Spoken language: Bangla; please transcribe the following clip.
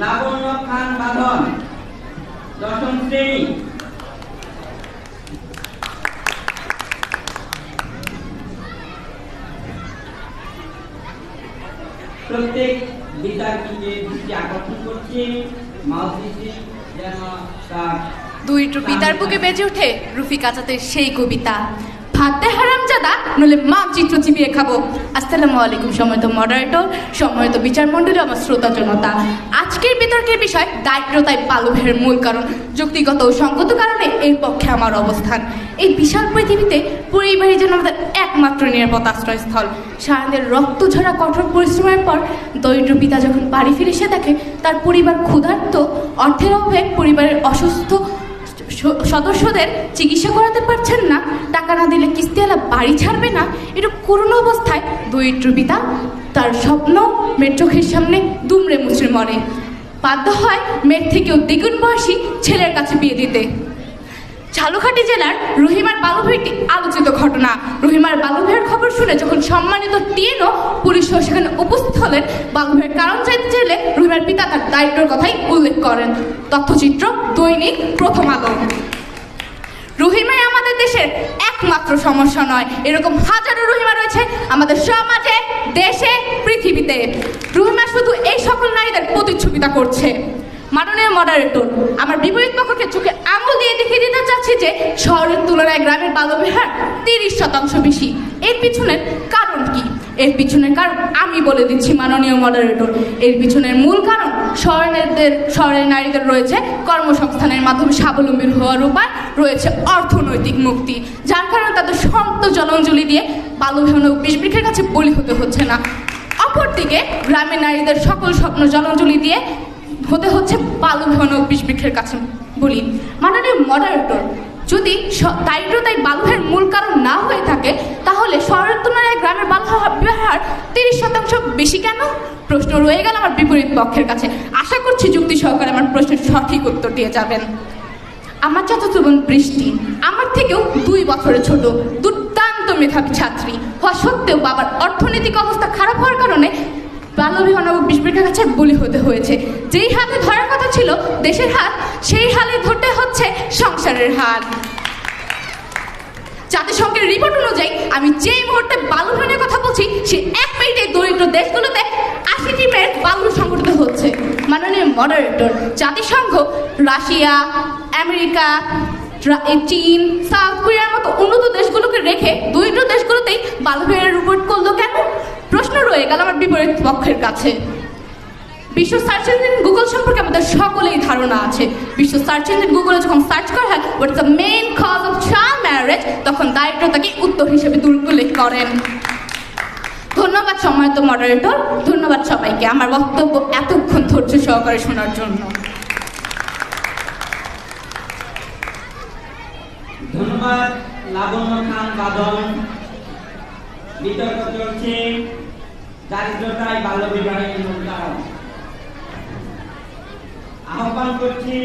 লাবণ্য খান দশম শ্রেণি। প্রত্যেক বিদ্যার্থীকে দৃষ্টি আকর্ষণ করছে যেন তার দুইটু পিতার বুকে বেজে ওঠে রুফি কাচাতের সেই কবিতা। ভাতে হারামজাদা নলে মানচিত্র চিবিয়ে খাব। আসসালামু আলাইকুম সময়ত মডারেটর সময়ত বিচার মন্ডলী, আমার শ্রোতা জনতা। আজকের বিতর্কের বিষয়, দারিদ্রতায় পালভের মূল কারণ। যুক্তিগত ও সঙ্গত কারণে এর পক্ষে আমার অবস্থান। এই বিশাল পৃথিবীতে পরিবারই যেন আমাদের একমাত্র নিরাপদ আশ্রয়স্থল। সারাদের রক্ত ঝরা কঠোর পরিশ্রমের পর দরিদ্র পিতা যখন বাড়ি ফিরে এসে দেখে, তার পরিবার ক্ষুধার্ত, অর্থের অভাবে পরিবারের অসুস্থ সদস্যদের চিকিৎসা করাতে পারছেন না, টাকা না দিলে কিস্তিওয়ালা বাড়ি ছাড়বে না। এটা করুণ অবস্থায় দরিদ্র পিতা তার স্বপ্ন মেয়ের চোখের সামনে দুমড়ে মুচড়ে মরে। বাধ্য হয় মেয়ের থেকেও দ্বিগুণ বয়সী ছেলের কাছে বিয়ে দিতে। ঝালুঘাটি জেলার রহিমার বালুভাইটি আলোচিত ঘটনা। রহিমার বালুভাইয়ের খবর শুনে যখন সম্মানিত টিএনও, পুলিশ সেখানে হলেন বালুভাইয়ের কারণ চাইতে চাইলে রহিমার পিতা তার দায়িত্বের কথাই উল্লেখ করেন। তথ্যচিত্র, দৈনিক প্রথম আলো। রহিমাই আমাদের দেশের একমাত্র সমস্যা নয়। এরকম হাজারো রহিমা রয়েছে আমাদের সমাজে, দেশে, পৃথিবীতে। রহিমা শুধু এই সকল নারীদের প্রতিচ্ছবিতা করছে। মাননীয় মডারেটর আমার বিপরীত পক্ষকে চোখে আঙুল দিয়ে দেখিয়ে দিতে চাচ্ছি যে শহরের তুলনায় গ্রামের বাল্যবিহার তিরিশ শতাংশ বেশি। এর পিছনের কারণ কি? এর পিছনের কারণ আমি বলে দিচ্ছি মাননীয় মডারেটর এর পিছনের মূল কারণ শহরের শহরের নারীদের রয়েছে কর্মসংস্থানের মাধ্যমে স্বাবলম্বী হওয়ার উপায়, রয়েছে অর্থনৈতিক মুক্তি। যার কারণে তাদের সন্ত জলাঞ্জলি দিয়ে বাল্যবিবাহ বিষ বৃক্ষের কাছে বলি হতে হচ্ছে না। অপরদিকে গ্রামের নারীদের সকল স্বপ্ন জলাঞ্জলি দিয়ে হতে হচ্ছে বাল্যবিবাহ বিষ বৃক্ষের কাছে বলি। মাননীয় মডারেটর যদি স- দারিদ্রতাই বাল্যের মূল কারণ না হয়ে থাকে তাহলে শহরের তুলনায় গ্রামের বাল্য বিবাহ তিরিশ শতাংশ বেশি কেন প্রশ্ন রয়ে গেল আমার বিপরীত পক্ষের কাছে। আশা করছি যুক্তি সহকারে আমার প্রশ্নের সঠিক উত্তর দিয়ে যাবেন। আমার চাচাতো বোন বৃষ্টি, আমার থেকেও দুই বছরের ছোট, দুর্দান্ত মেধাবী ছাত্রী। হওয়া সত্ত্বেও বাবার অর্থনৈতিক অবস্থা খারাপ হওয়ার কারণে বাল্যবিবাহ বিস্ফোরণের কাছে বলি হতে হয়েছে। যেই হাতে ধরার কথা ছিল, দেশের হাত, সেই হালে ধরতে হচ্ছে সংসারের হাত। জাতিসংঘের রিপোর্ট অনুযায়ী, আমি যেই মুহূর্তে বাল্যবিবাহের কথা বলছি সে এক মিনিটে দরিদ্র দেশগুলোতে আশিটি মেয়ের বাল্য সংঘটিত হচ্ছে মাননীয় মডারেটর জাতিসংঘ, রাশিয়া, আমেরিকা চীন, সাউথ কোরিয়ার মতো উন্নত দেশগুলোকে রেখে দরিদ্র দেশগুলোতেই বাল্যবিবাহের রিপোর্ট করল কেন? প্রশ্ন রয়ে গেল আমার বিপরীত পক্ষের কাছে। বিশ্ব সার্চ ইঞ্জিন গুগল সম্পর্কে আমাদের সকলেই ধারণা আছে। বিশ্ব সার্চ ইঞ্জিন গুগলে যখন সার্চ করা হয় what's the main cause of child marriage তখন দারিদ্রতাকে উত্তর হিসেবে উল্লেখ করেন। ধন্যবাদ সম্মানিত মডারেটর ধন্যবাদ সবাইকে। আমার বক্তব্য এতক্ষণ ধৈর্য সহকারে শোনার জন্য। ধন্যবাদ, লাবণ্য খান বাদন বিতর্ক চলছে। দারিদ্রতায় বাল্য বিবাহের আহ্বান করছি